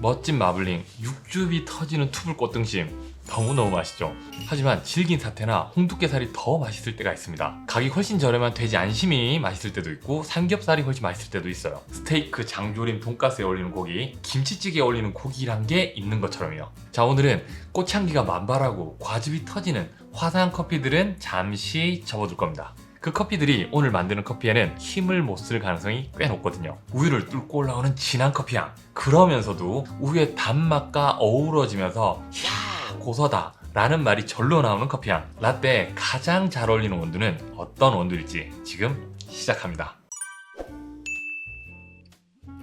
멋진 마블링, 육즙이 터지는 투불 꽃등심 너무너무 맛있죠. 하지만 질긴 사태나 홍두깨살이 더 맛있을 때가 있습니다. 가격이 훨씬 저렴한 돼지 안심이 맛있을 때도 있고 삼겹살이 훨씬 맛있을 때도 있어요. 스테이크, 장조림, 돈가스에 어울리는 고기, 김치찌개에 어울리는 고기란 게 있는 것처럼요. 자 오늘은 꽃향기가 만발하고 과즙이 터지는 화사한 커피들은 잠시 접어둘 겁니다. 그 커피들이 오늘 만드는 커피에는 힘을 못 쓸 가능성이 꽤 높거든요. 우유를 뚫고 올라오는 진한 커피향. 그러면서도 우유의 단맛과 어우러지면서 이야 고소하다. 라는 말이 절로 나오는 커피향. 라떼에 가장 잘 어울리는 원두는 어떤 원두일지 지금 시작합니다.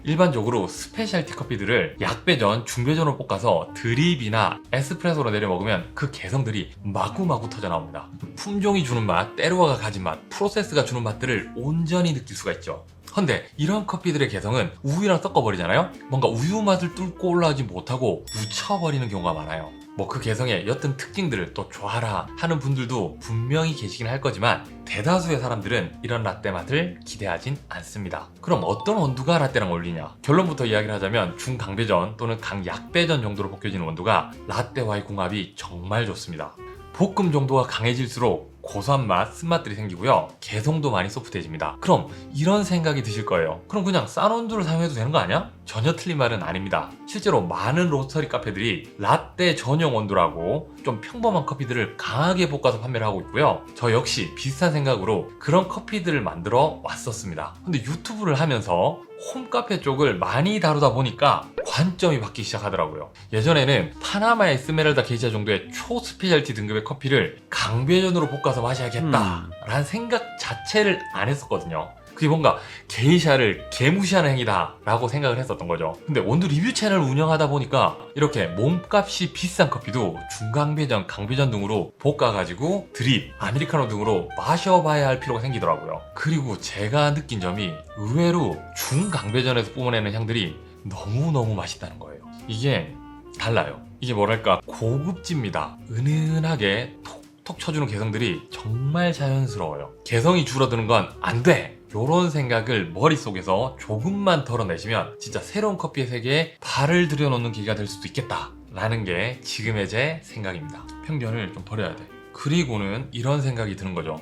일반적으로 스페셜티 커피들을 약배전, 중배전으로 볶아서 드립이나 에스프레소로 내려 먹으면 그 개성들이 마구마구 터져 나옵니다. 품종이 주는 맛, 때로와가 가진 맛, 프로세스가 주는 맛들을 온전히 느낄 수가 있죠. 근데 이런 커피들의 개성은 우유랑 섞어버리잖아요? 뭔가 우유 맛을 뚫고 올라오지 못하고 묻혀버리는 경우가 많아요. 뭐 그 개성의 옅은 특징들을 또 좋아라 하는 분들도 분명히 계시긴 할 거지만 대다수의 사람들은 이런 라떼 맛을 기대하진 않습니다. 그럼 어떤 원두가 라떼랑 어울리냐? 결론부터 이야기를 하자면 중강배전 또는 강약배전 정도로 볶여지는 원두가 라떼와의 궁합이 정말 좋습니다. 볶음 정도가 강해질수록 고소한 맛, 쓴맛들이 생기고요. 개성도 많이 소프트해집니다. 그럼 이런 생각이 드실 거예요. 그럼 그냥 싼 원두를 사용해도 되는 거 아니야? 전혀 틀린 말은 아닙니다. 실제로 많은 로스터리 카페들이 라떼 전용 원두라고 좀 평범한 커피들을 강하게 볶아서 판매를 하고 있고요. 저 역시 비슷한 생각으로 그런 커피들을 만들어 왔었습니다. 근데 유튜브를 하면서 홈카페 쪽을 많이 다루다 보니까 관점이 바뀌기 시작하더라고요. 예전에는 파나마 에스메랄다 게이샤 정도의 초스페셜티 등급의 커피를 강배전으로 볶아서 마셔야겠다 라는 생각 자체를 안 했었거든요. 그게 뭔가 게이샤를 개무시하는 행위다 라고 생각을 했었던 거죠. 근데 원두 리뷰 채널을 운영하다 보니까 이렇게 몸값이 비싼 커피도 중강배전, 강배전 등으로 볶아가지고 드립, 아메리카노 등으로 마셔봐야 할 필요가 생기더라고요. 그리고 제가 느낀 점이 의외로 중강배전에서 뿜어내는 향들이 너무너무 맛있다는 거예요. 이게 달라요. 이게 뭐랄까 고급집니다. 은은하게 톡톡 쳐주는 개성들이 정말 자연스러워요. 개성이 줄어드는 건 안 돼! 요런 생각을 머릿속에서 조금만 덜어내시면 진짜 새로운 커피의 세계에 발을 들여놓는 기회가 될 수도 있겠다. 라는 게 지금의 제 생각입니다. 편견을 좀 버려야 돼. 그리고는 이런 생각이 드는 거죠.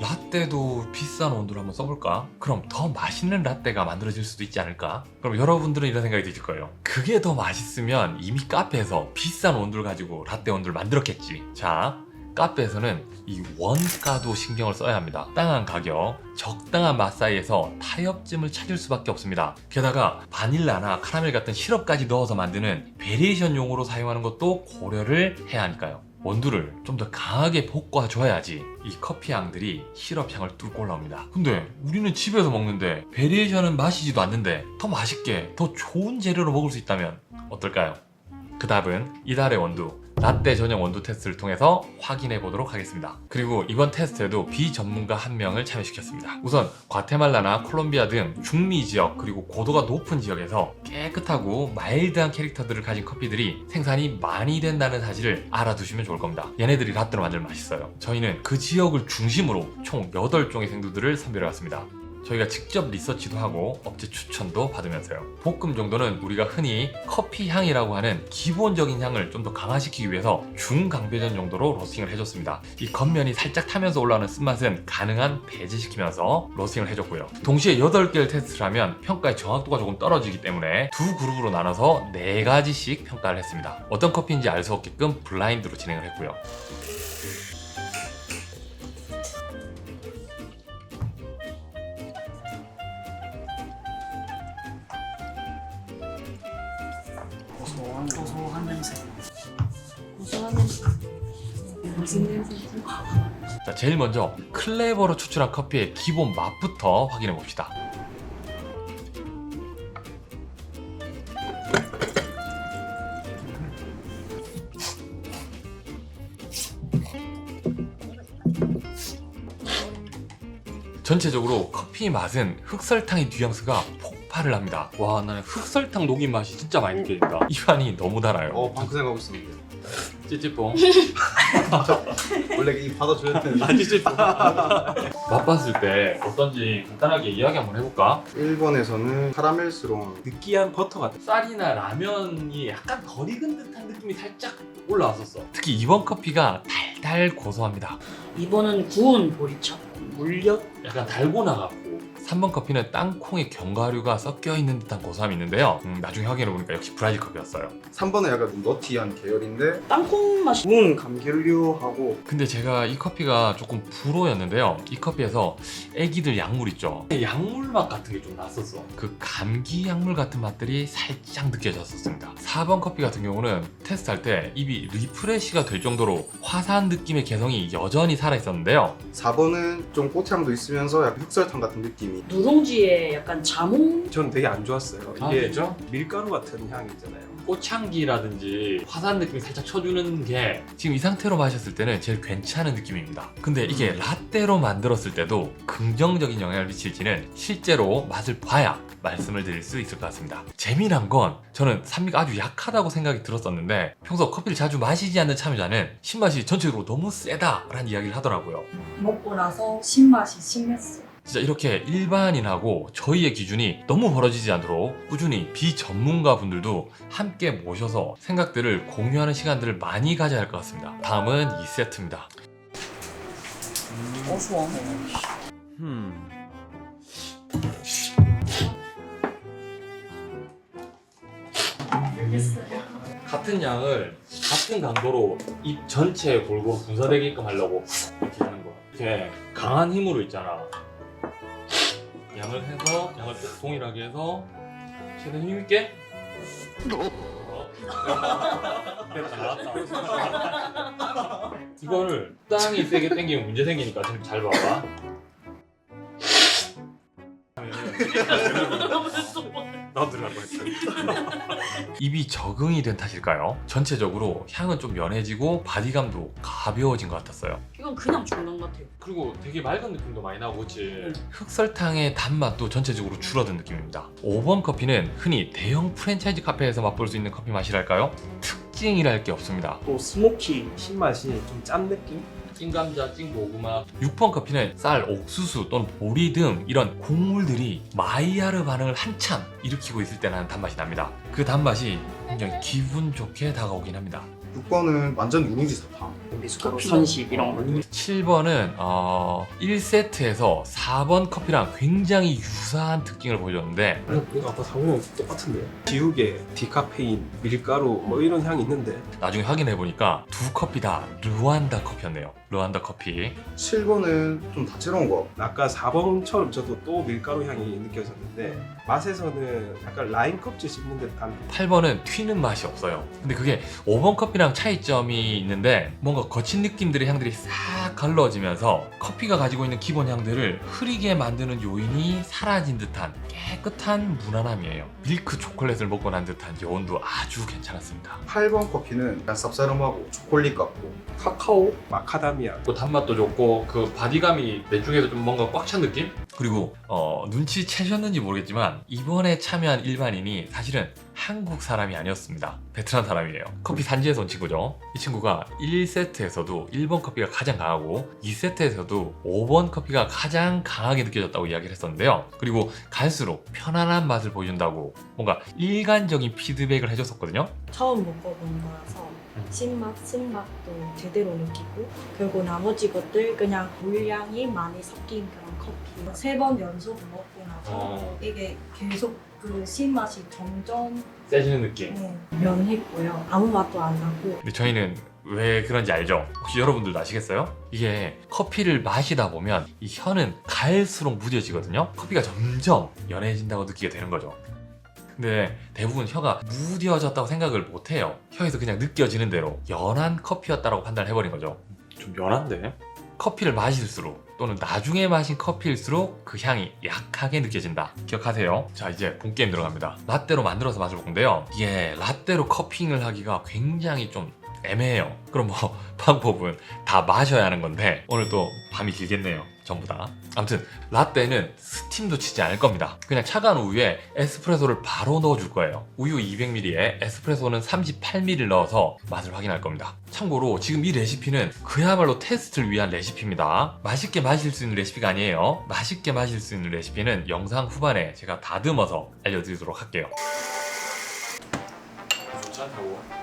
라떼도 비싼 원두를 한번 써볼까? 그럼 더 맛있는 라떼가 만들어질 수도 있지 않을까? 그럼 여러분들은 이런 생각이 드실 거예요. 그게 더 맛있으면 이미 카페에서 비싼 원두를 가지고 라떼 원두를 만들었겠지. 자, 카페에서는 이 원가도 신경을 써야 합니다. 적당한 가격, 적당한 맛 사이에서 타협점을 찾을 수밖에 없습니다. 게다가 바닐라나 카라멜 같은 시럽까지 넣어서 만드는 베리에이션용으로 사용하는 것도 고려를 해야 하니까요. 원두를 좀 더 강하게 볶아줘야지 이 커피 향들이 시럽 향을 뚫고 올라옵니다. 근데 우리는 집에서 먹는데 베리에이션은 마시지도 않는데 더 맛있게 더 좋은 재료로 먹을 수 있다면 어떨까요? 그 답은 이달의 원두 라떼 전용 원두 테스트를 통해서 확인해 보도록 하겠습니다. 그리고 이번 테스트에도 비전문가 한 명을 참여시켰습니다. 우선 과테말라나 콜롬비아 등 중미 지역 그리고 고도가 높은 지역에서 깨끗하고 마일드한 캐릭터들을 가진 커피들이 생산이 많이 된다는 사실을 알아두시면 좋을 겁니다. 얘네들이 라떼로 만들면 맛있어요. 저희는 그 지역을 중심으로 총 8종의 생두들을 선별해 왔습니다. 저희가 직접 리서치도 하고 업체 추천도 받으면서요. 볶음 정도는 우리가 흔히 커피 향이라고 하는 기본적인 향을 좀 더 강화시키기 위해서 중강배전 정도로 로스팅을 해줬습니다. 이 겉면이 살짝 타면서 올라오는 쓴맛은 가능한 배제시키면서 로스팅을 해줬고요. 동시에 8개를 테스트를 하면 평가의 정확도가 조금 떨어지기 때문에 두 그룹으로 나눠서 4가지씩 평가를 했습니다. 어떤 커피인지 알 수 없게끔 블라인드로 진행을 했고요. 고소한 냄새. 고소한 냄새. 무슨 냄새지? 자, 제일 먼저 클레버로 추출한 커피의 기본 맛부터 확인해 봅시다. 전체적으로 커피 맛은 흑설탕의 뉘앙스가 폭발을 합니다. 와, 나는 흑설탕 녹인 맛이 진짜 많이 느껴진다. 입안이 너무 달아요. 어 방금 생각하고 있었는데 찌찌뽕. 원래 이 받아줘야 되는데 아 찌찌뽕. 맛봤을 때 어떤지 간단하게 이야기 한번 해볼까? 일본에서는 카라멜스러운 느끼한 버터 같은 쌀이나 라면이 약간 덜 익은 듯한 느낌이 살짝 올라왔었어. 특히 이번 커피가 달달 고소합니다. 이번은 구운 보리차. 물엿. 약간 달고 나갔고 3번 커피는 땅콩의 견과류가 섞여 있는 듯한 고소함이 있는데요. 음, 나중에 확인해 보니까 역시 브라질 커피였어요. 3번은 약간 좀 너티한 계열인데 땅콩 맛이. 구운 감귤류하고 근데 제가 이 커피가 조금 불호였는데요. 이 커피에서 애기들 약물 있죠. 약물 맛 같은 게 좀 났었어. 그 감기 약물 같은 맛들이 살짝 느껴졌었습니다. 4번 커피 같은 경우는 테스트할 때 입이 리프레시가 될 정도로 화사한 느낌의 개성이 여전히 살아 있었는데요. 4번은 좀 꽃향도 있으면서 약간 흑설탕 같은 느낌 이 누룽지에 약간 자몽. 저는 되게 안 좋았어요. 아, 이게 진짜? 밀가루 같은 향이 있잖아요. 꽃향기라든지 화사한 느낌이 살짝 쳐주는 게 지금 이 상태로 마셨을 때는 제일 괜찮은 느낌입니다. 근데 이게 음. 라떼로 만들었을 때도 긍정적인 영향을 미칠지는 실제로 맛을 봐야 말씀을 드릴 수 있을 것 같습니다. 재미난 건 저는 산미가 아주 약하다고 생각이 들었었는데 평소 커피를 자주 마시지 않는 참여자는 신맛이 전체적으로 너무 세다라는 이야기를 하더라고요. 먹고 나서 신맛이 심했어요. 진짜 이렇게 일반인하고 저희의 기준이 너무 벌어지지 않도록 꾸준히 비전문가 분들도 함께 모셔서 생각들을 공유하는 시간들을 많이 가져야 할 것 같습니다. 다음은 2세트입니다. 고소한. 음. 같은 양을 같은 강도로 입 전체에 골고루 분사되게끔 하려고 이렇게 하는 거야. 이렇게 강한 힘으로 있잖아. 양을 해서 양을 동일하게 해서 최대한 힘 있게. 어. 이거를 땅이 세게 당기면 문제 생기니까 지금 잘 봐봐. 나도. 입이 적응이 된 탓일까요? 전체적으로 향은 좀 연해지고 바디감도 가벼워진 것 같았어요. 이건 그냥 중간 같아요. 그리고 되게 맑은 느낌도 많이 나고 그치? 흑설탕의 단맛도 전체적으로 줄어든 느낌입니다. 5번 커피는 흔히 대형 프랜차이즈 카페에서 맛볼 수 있는 커피 맛이랄까요? 특징이랄 게 없습니다. 또 스모키 신맛이 좀 짠 느낌? 찐감자, 찐고구마 6번 커피는 쌀, 옥수수 또는 보리 등 이런 곡물들이 마이야르 반응을 한참 일으키고 있을 때 나는 단맛이 납니다. 그 단맛이 굉장히 기분 좋게 다가오긴 합니다. 6번은 완전 누룽지 사탕 미숫가루 선식 이런 거. 7번은 어, 1세트에서 4번 커피랑 굉장히 유사한 특징을 보여줬는데 아니, 이거 아까 사고랑 똑같은데. 지우개, 디카페인, 밀가루 뭐 이런 향이 있는데 나중에 확인해 보니까 두 커피 다 르완다 커피였네요. 르완다 커피. 7번은 좀 다채로운 거 아까 4번처럼 저도 또 밀가루 향이 느껴졌는데 맛에서는 약간 라임 껍질 씹는 듯한 8번은 튀는 맛이 없어요. 근데 그게 5번 커피랑 차이점이 있는데 뭔가 거친 느낌들의 향들이 싹 갈라지면서 커피가 가지고 있는 기본 향들을 흐리게 만드는 요인이 사라진 듯한 깨끗한 무난함이에요. 밀크 초콜릿을 먹고 난 듯한 여운도 아주 괜찮았습니다. 8번 커피는 약간 쌉싸름하고 초콜릿 같고 카카오, 마카다미아 그 단맛도 좋고 그 바디감이 내 중에서 좀 뭔가 꽉 찬 느낌? 그리고 어, 눈치 채셨는지 모르겠지만 이번에 참여한 일반인이 사실은 한국 사람이 아니었습니다. 베트남 사람이에요. 커피 산지에서 온 친구죠. 이 친구가 1세트에서도 1번 커피가 가장 강하고 2세트에서도 5번 커피가 가장 강하게 느껴졌다고 이야기를 했었는데요. 그리고 갈수록 편안한 맛을 보여준다고 뭔가 일관적인 피드백을 해줬었거든요. 처음 먹어본 거라서 신맛, 쓴맛도 제대로 느끼고 그리고 나머지 것들 그냥 물량이 많이 섞인 그런 커피 세 번 연속 먹고 나서 어. 이게 계속 그 신맛이 점점 세지는 느낌. 네, 면했고요 아무 맛도 안 나고 근데 저희는 왜 그런지 알죠? 혹시 여러분들도 아시겠어요? 이게 커피를 마시다 보면 이 혀는 갈수록 무뎌지거든요. 커피가 점점 연해진다고 느끼게 되는 거죠. 근데 대부분 혀가 무뎌졌다고 생각을 못해요. 혀에서 그냥 느껴지는 대로 연한 커피였다라고 판단을 해버린 거죠. 좀 연한데? 커피를 마실수록 또는 나중에 마신 커피일수록 그 향이 약하게 느껴진다. 기억하세요. 자 이제 본 게임 들어갑니다. 라떼로 만들어서 마실 건데요. 이게 라떼로 커핑을 하기가 굉장히 좀 애매해요. 그럼 뭐 방법은 다 마셔야 하는 건데 오늘 또 밤이 길겠네요. 전부 다. 아무튼 라떼는 스팀도 치지 않을 겁니다. 그냥 차가운 우유에 에스프레소를 바로 넣어줄 거예요. 우유 200ml에 에스프레소는 38ml 넣어서 맛을 확인할 겁니다. 참고로 지금 이 레시피는 그야말로 테스트를 위한 레시피입니다. 맛있게 마실 수 있는 레시피가 아니에요. 맛있게 마실 수 있는 레시피는 영상 후반에 제가 다듬어서 알려드리도록 할게요. 않다고.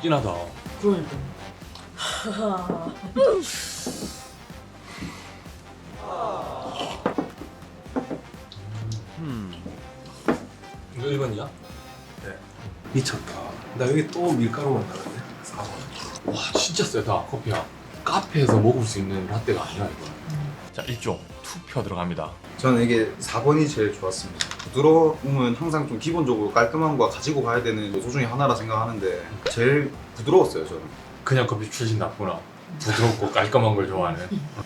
엄청 진하다. 그러니까. 이거 1번이야? 미쳤다. 나 여기 또 밀가루만 나갔네. 4번. 와 진짜 세다 커피야. 카페에서 먹을 수 있는 라떼가 아니야 이거. 자 1종 투표 들어갑니다. 저는 이게 4번이 제일 좋았습니다. 부드러움은 항상 좀 기본적으로 깔끔함과 가지고 가야 되는 요소 중에 하나라 생각하는데 제일 부드러웠어요 저는. 그냥 커피 출신 나구나. 부드럽고 깔끔한 걸 좋아하는.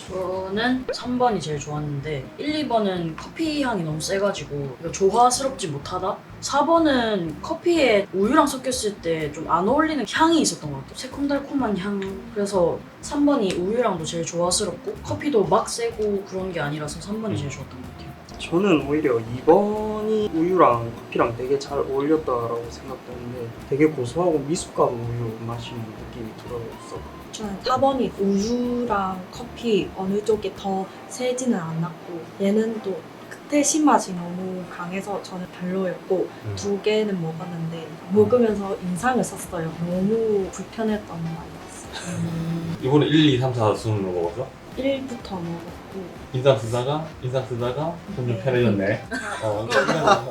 저는 3번이 제일 좋았는데 1, 2번은 커피 향이 너무 세가지고 이거 조화스럽지 못하다? 4번은 커피에 우유랑 섞였을 때 좀 안 어울리는 향이 있었던 것 같아요. 새콤달콤한 향. 그래서 3번이 우유랑도 제일 조화스럽고 커피도 막 세고 그런 게 아니라서 3번이 제일 좋았던 것 같아요. 저는 오히려 2번이 우유랑 커피랑 되게 잘 어울렸다라고 생각되는데 되게 고소하고 미숫가루 우유 마시는 느낌이 들었 어. 저는 4번이 우유랑 커피 어느 쪽이 더 세지는 않았고 얘는 또 끝에 신맛이 너무 강해서 저는 별로였고 음. 두 개는 먹었는데 먹으면서 인상을 썼어요. 너무 불편했던 맛이었어요. 음, 이번에 1, 2, 3, 4 순으로 먹었어? 1부터 먹었고 인상 쓰다가 인상 쓰다가 점점 네. 편해졌네. 어,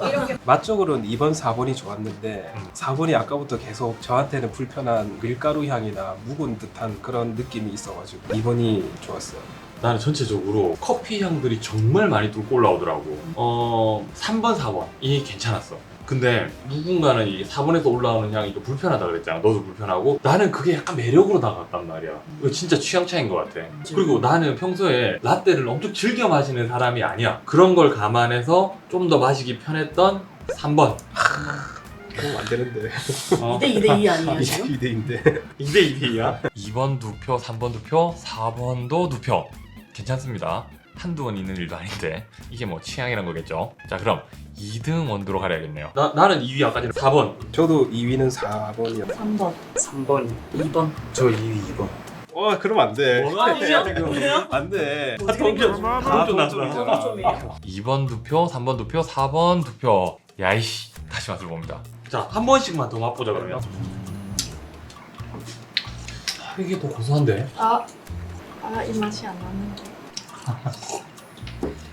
이렇게 맛적으로는 2번, 4번이 좋았는데 음. 4번이 아까부터 계속 저한테는 불편한 밀가루 향이나 묵은 듯한 그런 느낌이 있어가지고 2번이 좋았어요. 나는 전체적으로 커피 향들이 정말 많이 뚫고 올라오더라고. 어, 3번, 4번. 이게 괜찮았어. 근데 누군가는 이 4번에서 올라오는 향이 좀 불편하다 그랬잖아. 너도 불편하고. 나는 그게 약간 매력으로 다가갔단 말이야. 이거 진짜 취향 차이인 것 같아. 그리고 나는 평소에 라떼를 엄청 즐겨 마시는 사람이 아니야. 그런 걸 감안해서 좀 더 마시기 편했던 3번. 그럼 안 되는데. 어. 2대 2대 2 아니에요 지금? 2대2인데. 2대 2대이야? 2번 두 표, 3번 두 표, 4번도 두 표. 괜찮습니다. 한두 번 있는 일도 아닌데 이게 뭐 취향이란 거겠죠. 자 그럼 2등 원두로 가려야겠네요. 나, 나는 2위 아까 전에 4번. 저도 2위는 4번이요. 3번 3번이 2번 저 2위 2번. 어, 그럼 안 돼. 뭐가 아니야? 지금? 안 돼. 다 동점, 다 동점 동점이잖아. 났어. 동점이에요. 2번 두 표, 3번 두 표, 4번 두 표. 야이씨, 다시 맛을 봅니다. 자, 한 번씩만 더 맛보자 그러면. 아, 이게 더 고소한데? 아, 아, 이 맛이 안 나는데.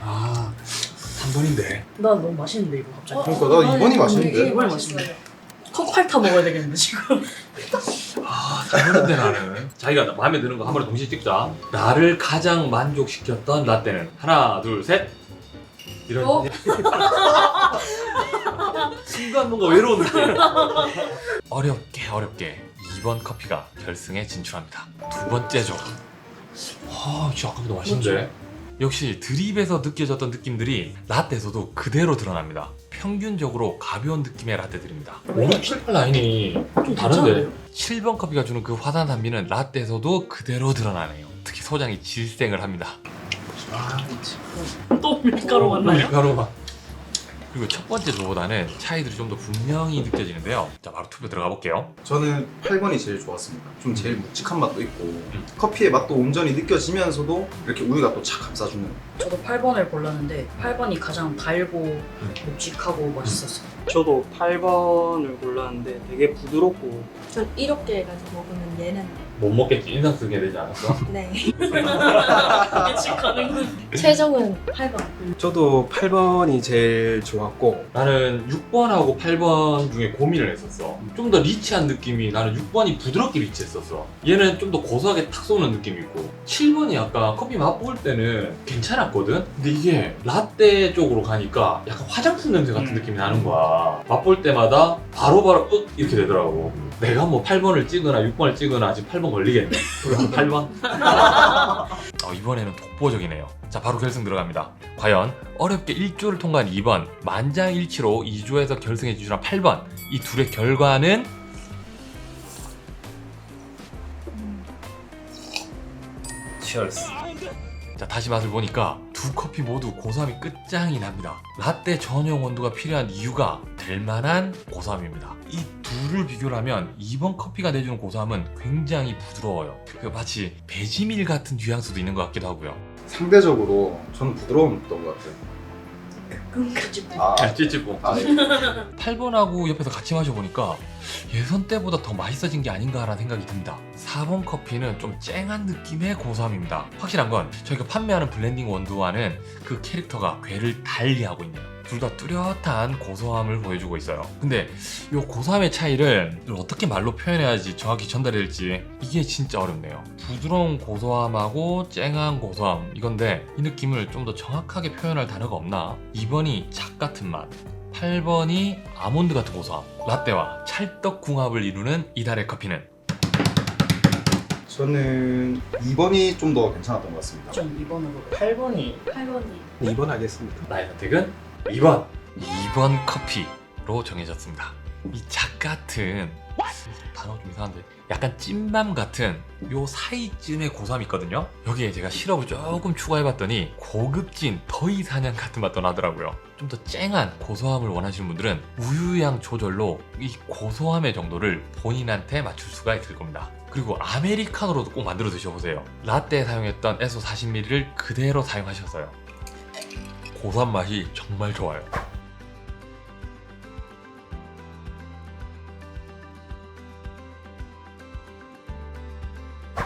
아, 3번인데. 나 너무 맛있는데 이거 갑자기 그러니까 나 2번이 맛있는데. 이번이 맛있네 컵팔 타 먹어야 되겠는데 지금 아, 3번인데 나는. 자기가 마음에 드는 거 한 번에 동시에 찍자. 나를 가장 만족시켰던 라떼는 하나, 둘, 셋. 이런. 어? 순간 뭔가 외로운 느낌. 어렵게 어렵게 2번 커피가 결승에 진출합니다. 두 번째죠. 아, 진짜 아까보다 맛있는데. 역시 드립에서 느껴졌던 느낌들이 라떼에서도 그대로 드러납니다. 평균적으로 가벼운 느낌의 라떼들입니다. 5, 6, 7, 8 라인이 좀 다른데? 괜찮은데요? 7번 커피가 주는 그 화산 단비는 라떼에서도 그대로 드러나네요. 특히 소장이 질색을 합니다. 또 밀가루 맞나요? 밀가루가. 그리고 첫 번째 조보다는 차이들이 좀 더 분명히 느껴지는데요. 자, 바로 투표 들어가 볼게요. 저는 8번이 제일 좋았습니다. 좀 제일 묵직한 맛도 있고 커피의 맛도 온전히 느껴지면서도 이렇게 우유가 또 착 감싸주는. 저도 8번을 골랐는데 8번이 가장 달고 묵직하고 맛있었어요 저도 8번을 골랐는데 되게 부드럽고 전 이렇게 해가지고 먹으면 얘는 못 먹겠지. 인상 쓰게 되지 않았어? 네. 예측 가능은 최종은 8번. 저도 8번이 제일 좋았고 나는 6번하고 8번 중에 고민을 했었어. 좀 더 리치한 느낌이 나는 6번이 부드럽게 리치했었어. 얘는 좀 더 고소하게 탁 쏘는 느낌이 있고 7번이 약간 커피 맛볼 때는 괜찮았거든? 근데 이게 라떼 쪽으로 가니까 약간 화장품 냄새 같은 음. 느낌이 나는 거야. 맛볼 때마다 바로바로 윽 이렇게 되더라고. 내가 뭐 8번을 찍거나 6번을 찍거나 지금 8번 걸리겠네. 8번? 아, 어, 이번에는 독보적이네요. 자, 바로 결승 들어갑니다. 과연 어렵게 1조를 통과한 2번, 만장일치로 2조에서 결승에 진출한 8번, 이 둘의 결과는 치얼스. 자, 다시 맛을 보니까 두 커피 모두 고소함이 끝장이 납니다. 라떼 전용 원두가 필요한 이유가 될 만한 고소함입니다. 이 둘을 비교를 하면 2번 커피가 내주는 고소함은 굉장히 부드러워요. 그 마치 배지밀 같은 뉘앙스도 있는 것 같기도 하고요. 상대적으로 저는 부드러웠던 것 같아요. 끝까지 아, 찌찌뽕. 아, 예. 8번하고 옆에서 같이 마셔보니까 예선 때보다 더 맛있어진 게 아닌가라는 생각이 듭니다. 4번 커피는 좀 쨍한 느낌의 고소함입니다. 확실한 건 저희가 판매하는 블렌딩 원두와는 그 캐릭터가 궤를 달리하고 있네요. 둘 다 뚜렷한 고소함을 보여주고 있어요. 근데 이 고소함의 차이를 어떻게 말로 표현해야지 정확히 전달이 될지 이게 진짜 어렵네요. 부드러운 고소함하고 쨍한 고소함 이건데 이 느낌을 좀 더 정확하게 표현할 단어가 없나? 2번이 작 같은 맛, 8번이 아몬드 같은 고소함 라떼와 찰떡궁합을 이루는 이달의 커피는 저는 2번이 좀 더 괜찮았던 것 같습니다. 좀 2번으로 8번이 8번이 2번 하겠습니다. 나의 선택은 2번. 2번 커피로 정해졌습니다. 이 작 같은 단어 좀 이상한데 약간 찐맘 같은 요 사이쯤의 고소함이 있거든요. 여기에 제가 시럽을 조금 추가해봤더니 고급진 더이 사냥 같은 맛도 나더라고요. 좀 더 쨍한 고소함을 원하시는 분들은 우유향 조절로 이 고소함의 정도를 본인한테 맞출 수가 있을 겁니다. 그리고 아메리카노로도 꼭 만들어 드셔보세요. 라떼에 사용했던 에소 40ml를 그대로 사용하셨어요 고소한 맛이 정말 좋아요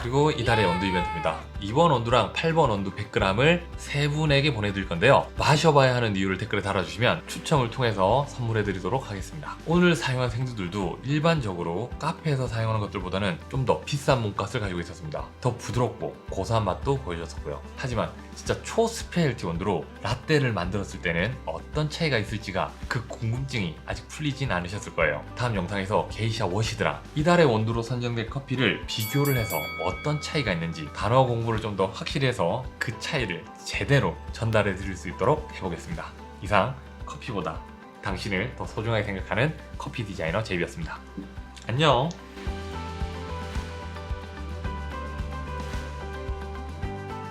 그리고 이달의 원두 이벤트입니다. 2번 원두랑 8번 원두 100g을 세 분에게 보내드릴 건데요. 마셔봐야 하는 이유를 댓글에 달아주시면 추첨을 통해서 선물해드리도록 하겠습니다. 오늘 사용한 생두들도 일반적으로 카페에서 사용하는 것들보다는 좀 더 비싼 몸값을 가지고 있었습니다. 더 부드럽고 고소한 맛도 보여줬었고요. 하지만 진짜 초스페셜티 원두로 라떼를 만들었을 때는 어떤 차이가 있을지가 그 궁금증이 아직 풀리진 않으셨을 거예요. 다음 영상에서 게이샤 워시드랑 이달의 원두로 선정된 커피를 비교를 해서 어떤 차이가 있는지 단어 공부를 좀 더 확실히 해서 그 차이를 제대로 전달해 드릴 수 있도록 해보겠습니다. 이상 커피보다 당신을 더 소중하게 생각하는 커피 디자이너 제이비였습니다. 안녕!